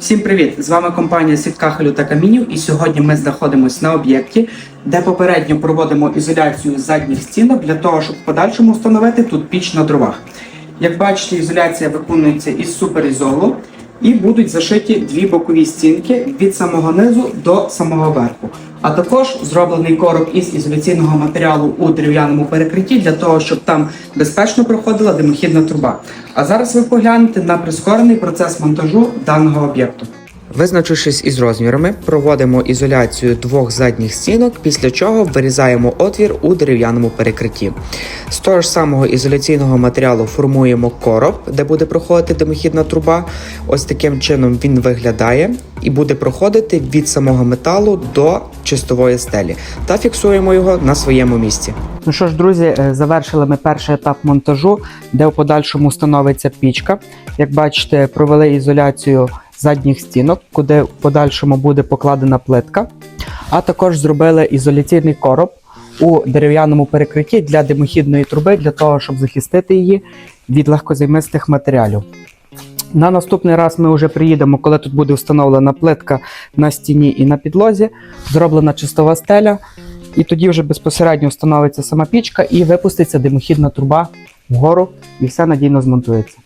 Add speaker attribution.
Speaker 1: Всім привіт! З вами компанія Світ кахелю та камінів, і сьогодні ми знаходимося на об'єкті, де попередньо проводимо ізоляцію задніх стінок для того, щоб в подальшому встановити тут піч на дровах. Як бачите, ізоляція виконується із суперізолу і будуть зашиті дві бокові стінки від самого низу до самого верху. А також зроблений короб із ізоляційного матеріалу у дерев'яному перекритті для того, щоб там безпечно проходила димохідна труба. А зараз ви поглянете на прискорений процес монтажу даного об'єкту. Визначившись із розмірами, проводимо ізоляцію двох задніх стінок, після чого вирізаємо отвір у дерев'яному перекритті. З того ж самого ізоляційного матеріалу формуємо короб, де буде проходити димохідна труба. Ось таким чином він виглядає і буде проходити від самого металу до чистової стелі та фіксуємо його на своєму місці. Ну що ж, друзі, е, завершили ми перший етап монтажу, де в подальшому встановиться пічка. Як бачите, провели ізоляцію задніх стінок, куди в подальшому буде покладена плитка. А також зробили ізоляційний короб у дерев'яному перекритті для димохідної труби, для того, щоб захистити її від легкозаймистих матеріалів. На наступний раз ми вже приїдемо, коли тут буде встановлена плитка на стіні і на підлозі, зроблена чистова стеля, і тоді вже безпосередньо встановиться сама пічка і випуститься димохідна труба вгору, і все надійно змонтується.